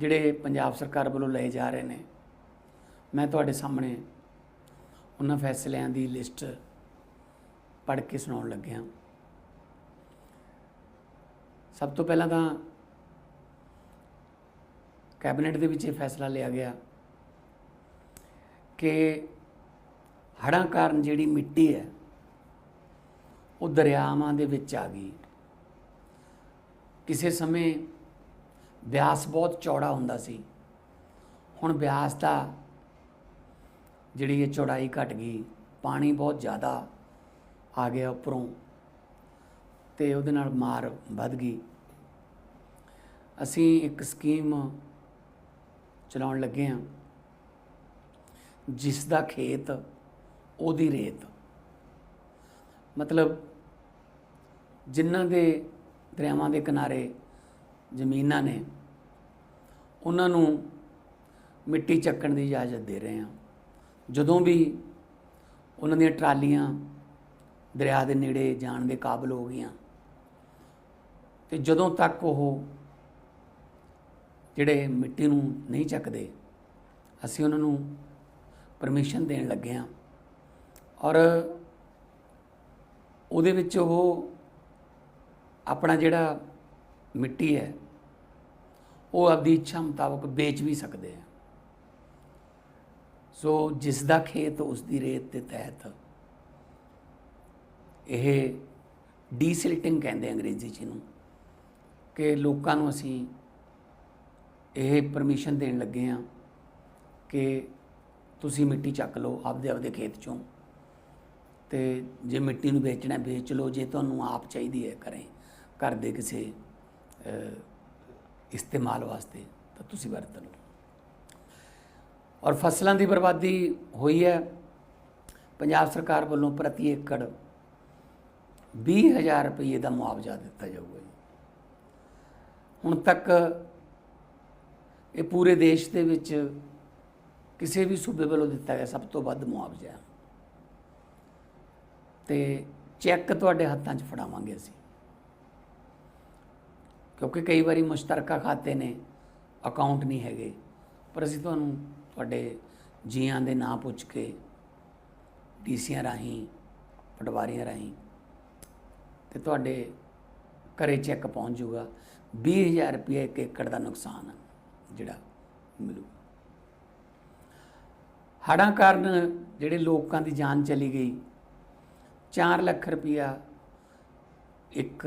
ਜਿਹੜੇ ਪੰਜਾਬ ਸਰਕਾਰ ਵੱਲੋਂ ਲਏ ਜਾ ਰਹੇ ਨੇ, ਮੈਂ ਤੁਹਾਡੇ ਸਾਹਮਣੇ ਉਹਨਾਂ ਫੈਸਲਿਆਂ ਦੀ ਲਿਸਟ ਪੜ੍ਹ ਕੇ ਸੁਣਾਉਣ ਲੱਗਿਆ। ਸਭ ਤੋਂ ਪਹਿਲਾਂ ਤਾਂ ਕੈਬਨਿਟ ਦੇ ਵਿੱਚ ਇਹ ਫੈਸਲਾ ਲਿਆ ਗਿਆ ਕਿ ਹੜ੍ਹਾਂ ਕਾਰਨ ਜਿਹੜੀ ਮਿੱਟੀ ਹੈ, ਉਹ ਦਰਿਆਵਾਂ ਦੇ ਵਿੱਚ ਆ ਗਈ। ਕਿਸੇ ਸਮੇਂ ਬਿਆਸ ਬਹੁਤ ਚੌੜਾ ਹੁੰਦਾ ਸੀ। ਹੁਣ ਬਿਆਸ ਦਾ ਜਿਹੜੀ ਇਹ ਚੌੜਾਈ ਘਟ ਗਈ, ਪਾਣੀ ਬਹੁਤ ਜ਼ਿਆਦਾ ਆ ਗਿਆ ਉੱਪਰੋਂ ਤੇ ਉਹਦੇ ਨਾਲ ਮਾਰ ਵੱਧ ਗਈ। ਅਸੀਂ ਇੱਕ ਸਕੀਮ ਚਲਾਉਣ ਲੱਗੇ ਹਾਂ, ਜਿਸ ਦਾ ਖੇਤ ਉਹਦੀ ਰੇਤ। ਮਤਲਬ ਜਿਨ੍ਹਾਂ ਦੇ ਦਰਿਆਵਾਂ ਦੇ ਕਿਨਾਰੇ ਜ਼ਮੀਨਾਂ ਨੇ, ਉਹਨਾਂ ਨੂੰ ਮਿੱਟੀ ਚੱਕਣ ਦੀ ਇਜਾਜ਼ਤ ਦੇ ਰਹੇ ਹਾਂ। ਜਦੋਂ ਵੀ ਉਹਨਾਂ ਦੀਆਂ ਟਰਾਲੀਆਂ ਦਰਿਆ ਦੇ ਨੇੜੇ ਜਾਣ ਦੇ ਕਾਬਲ ਹੋ ਗਈਆਂ, ਤੇ ਜਦੋਂ ਤੱਕ ਉਹ ਜਿਹੜੇ ਮਿੱਟੀ ਨੂੰ ਨਹੀਂ ਚੱਕਦੇ, ਅਸੀਂ ਉਹਨਾਂ ਨੂੰ ਪਰਮਿਸ਼ਨ ਦੇਣ ਲੱਗੇ ਹਾਂ। ਔਰ ਉਹਦੇ ਵਿੱਚ ਉਹ ਆਪਣਾ ਜਿਹੜਾ ਮਿੱਟੀ ਹੈ ਉਹ ਆਪਦੀ ਇੱਛਾ ਮੁਤਾਬਕ ਵੇਚ ਵੀ ਸਕਦੇ ਆ। ਸੋ ਜਿਸ ਦਾ ਖੇਤ ਉਸ ਦੀ ਰੇਤ ਦੇ ਤਹਿਤ ਇਹ ਡੀਸਿਲਟਿੰਗ ਕਹਿੰਦੇ ਅੰਗਰੇਜ਼ੀ ਚ ਨੂੰ ਕਿ ਲੋਕਾਂ ਨੂੰ ਅਸੀਂ ਇਹ ਪਰਮਿਸ਼ਨ ਦੇਣ ਲੱਗੇ ਆ ਕਿ ਤੁਸੀਂ ਮਿੱਟੀ ਚੱਕ ਲਓ ਆਪਦੇ ਆਪਦੇ ਖੇਤ ਚੋਂ ਤੇ ਜੇ ਮਿੱਟੀ ਨੂੰ ਵੇਚਣਾ ਵੇਚ ਲਓ, ਜੇ ਤੁਹਾਨੂੰ ਆਪ ਚਾਹੀਦੀ ਹੈ ਕਰੇ ਘਰ ਦੇ ਕਿਸੇ ਇਸਤੇਮਾਲ ਵਾਸਤੇ ਤਾਂ ਤੁਸੀਂ ਵਰਤ ਲਓ। ਔਰ ਫਸਲਾਂ ਦੀ ਬਰਬਾਦੀ ਹੋਈ ਹੈ। ਪੰਜਾਬ ਸਰਕਾਰ ਵੱਲੋਂ ਪ੍ਰਤੀ ਏਕੜ 20000 ਰੁਪਏ ਦਾ ਮੁਆਵਜ਼ਾ ਦਿੱਤਾ ਜਾਊਗਾ ਜੀ। ਹੁਣ ਤੱਕ ਇਹ ਪੂਰੇ ਦੇਸ਼ ਦੇ ਵਿੱਚ ਕਿਸੇ ਵੀ ਸੂਬੇ ਵੱਲੋਂ ਦਿੱਤਾ ਗਿਆ ਸਭ ਤੋਂ ਵੱਧ ਮੁਆਵਜ਼ਾ ਹੈ। ਤੇ ਚੈੱਕ ਤੁਹਾਡੇ ਹੱਥਾਂ 'ਚ ਫੜਾਵਾਂਗੇ ਅਸੀਂ। ਕਿਉਂਕਿ ਕਈ ਵਾਰੀ ਮੁਸ਼ਤਰਕਾ ਖਾਤੇ ਨੇ ਅਕਾਊਂਟ ਨਹੀਂ ਹੈਗੇ। ਪਰ ਅਸੀਂ ਤੁਹਾਨੂੰ ਤੁਹਾਡੇ ਜੀਆਂ ਦੇ ਨਾਂ ਪੁੱਛ ਕੇ, ਡੀਸੀਆਂ ਰਾਹੀਂ, ਪਟਵਾਰੀਆਂ ਰਾਹੀਂ, ਤੇ ਤੁਹਾਡੇ ਘਰੇ ਚੈੱਕ ਪਹੁੰਚ ਜਾਊਗਾ। 20000 ਰੁਪਏ ਇੱਕ ਏਕੜ ਦਾ ਨੁਕਸਾਨ ਜਿਹੜਾ ਮਿਲੂ। ਹੜ੍ਹਾਂ ਕਾਰਨ ਜਿਹੜੇ ਲੋਕਾਂ ਦੀ ਜਾਨ ਚਲੀ ਗਈ। 4 ਲੱਖ ਰੁਪਇਆ ਇੱਕ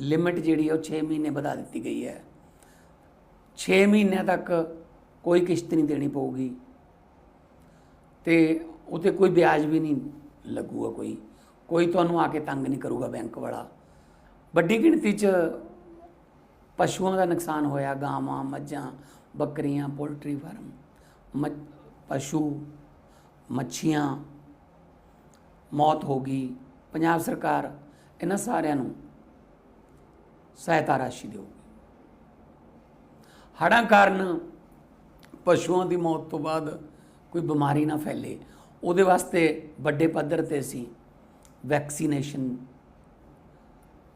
ਲਿਮਿਟ ਜਿਹੜੀ ਹੈ ਉਹ 6 ਮਹੀਨੇ ਵਧਾ ਦਿੱਤੀ ਗਈ ਹੈ। 6 ਮਹੀਨਿਆਂ ਤੱਕ ਕੋਈ ਕਿਸ਼ਤ ਨਹੀਂ ਦੇਣੀ ਪਊਗੀ। ਤੇ ਉਤੇ ਕੋਈ ਵਿਆਜ ਵੀ ਨਹੀਂ ਲੱਗੂਗਾ ਕੋਈ। ਕੋਈ ਤੁਹਾਨੂੰ ਆ ਕੇ ਤੰਗ ਨਹੀਂ ਕਰੂਗਾ ਬੈਂਕ ਵਾਲਾ। ਵੱਡੀ ਗਿਣਤੀ 'ਚ ਪਸ਼ੂਆਂ ਦਾ ਨੁਕਸਾਨ ਹੋਇਆ, ਗਾਵਾਂ, ਮੱਝਾਂ, ਬੱਕਰੀਆਂ, ਪੋਲਟਰੀ ਫਾਰਮ ਮ ਪਸ਼ੂ, ਮੱਛੀਆਂ, ਮੌਤ ਹੋ ਗਈ। ਪੰਜਾਬ ਸਰਕਾਰ ਇਹਨਾਂ ਸਾਰਿਆਂ ਨੂੰ ਸਹਾਇਤਾ ਰਾਸ਼ੀ ਦੇਊਗੀ ਹੜ੍ਹਾਂ ਕਾਰਨ ਪਸ਼ੂਆਂ ਦੀ ਮੌਤ ਤੋਂ ਬਾਅਦ ਕੋਈ ਬਿਮਾਰੀ ਨਾ ਫੈਲੇ। ਉਹਦੇ ਵਾਸਤੇ ਵੱਡੇ ਪੱਧਰ ਤੇ ਅਸੀਂ ਵੈਕਸੀਨੇਸ਼ਨ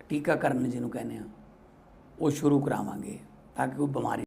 ਟੀਕਾਕਰਨ ਜਿਹਨੂੰ ਕਹਿੰਦੇ ਆ ਉਹ ਸ਼ੁਰੂ ਕਰਾਵਾਂਗੇ ਤਾਂ ਕਿ ਕੋਈ ਬਿਮਾਰੀ